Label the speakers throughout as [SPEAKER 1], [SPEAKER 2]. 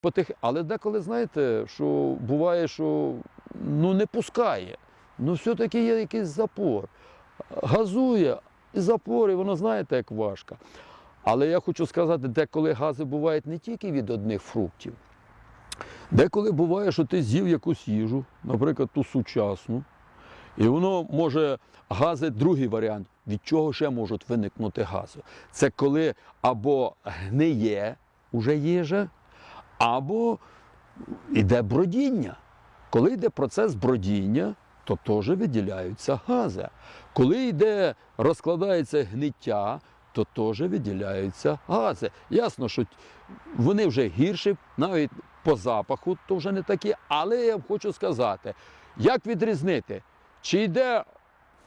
[SPEAKER 1] потих... Але деколи, знаєте, що буває, що ну, не пускає. Ну, все-таки є якийсь запор. Газує і запор, і воно знаєте, як важко. Але я хочу сказати, деколи гази бувають не тільки від одних фруктів. Деколи буває, що ти з'їв якусь їжу, наприклад, ту сучасну, і воно може гази, другий варіант, від чого ще можуть виникнути гази. Це коли або гниє уже їжа, або йде бродіння. Коли йде процес бродіння, то теж виділяються гази. Коли йде, розкладається гниття, то теж виділяються гази. Ясно, що вони вже гірші, навіть по запаху, то вже не такі. Але я хочу сказати, як відрізнити, чи йде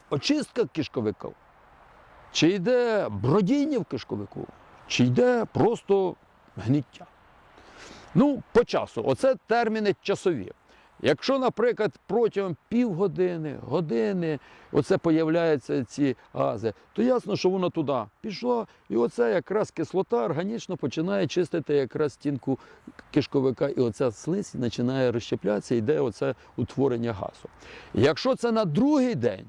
[SPEAKER 1] очистка кишковика, чи йде бродіння в кишковику, чи йде просто гниття. Ну, по часу, оце терміни часові. Якщо, наприклад, протягом півгодини, години, оце появляються ці гази, то ясно, що воно туди пішло, і оце якраз кислота органічно починає чистити якраз стінку кишковика, і оця слизь починає розщеплятися, йде оце утворення газу. Якщо це на другий день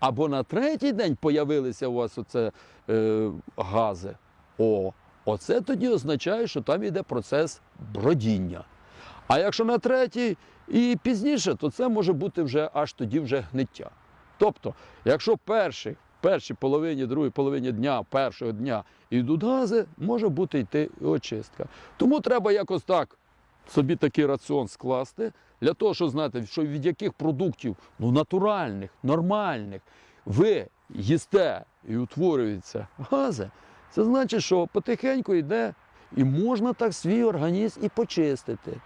[SPEAKER 1] або на третій день появилися у вас оце, е, гази, о, оце тоді означає, що там йде процес бродіння. А якщо на третій і пізніше, то це може бути вже аж тоді вже гниття. Тобто, якщо перший, першій половині, другій половині дня, першого дня йдуть гази, може бути йти очистка. Тому треба якось так собі такий раціон скласти, для того, щоб знати, що від яких продуктів ну, натуральних, нормальних, ви їсте і утворюються гази, це значить, що потихеньку йде і можна так свій організм і почистити.